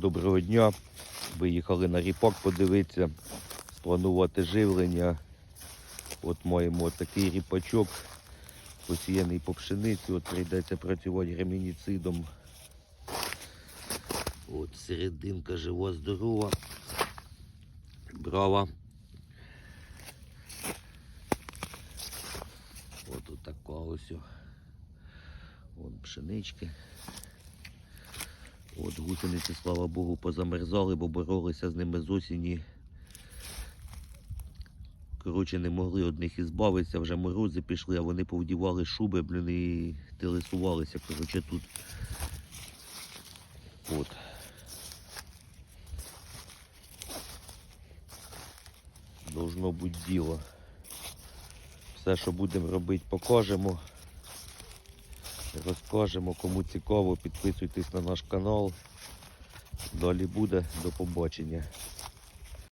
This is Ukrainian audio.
Доброго дня. Виїхали на ріпак подивитися, спланувати живлення. От маємо такий ріпачок, посіяний по пшениці. От прийдеться працювати гремініцидом. От серединка жива, здорова. Брава. От така ось. Вон пшенички. От гусениці, слава Богу, позамерзали, бо боролися з ними з осені. Коротше, не могли одних ізбавитися, вже морози пішли, а вони повдівали шуби, блін, і телесувалися. Коротше, тут. От. Должно бути діло. Все, що будемо робити, покажемо. Розкажемо, кому цікаво, підписуйтесь на наш канал. Далі буде. До побачення.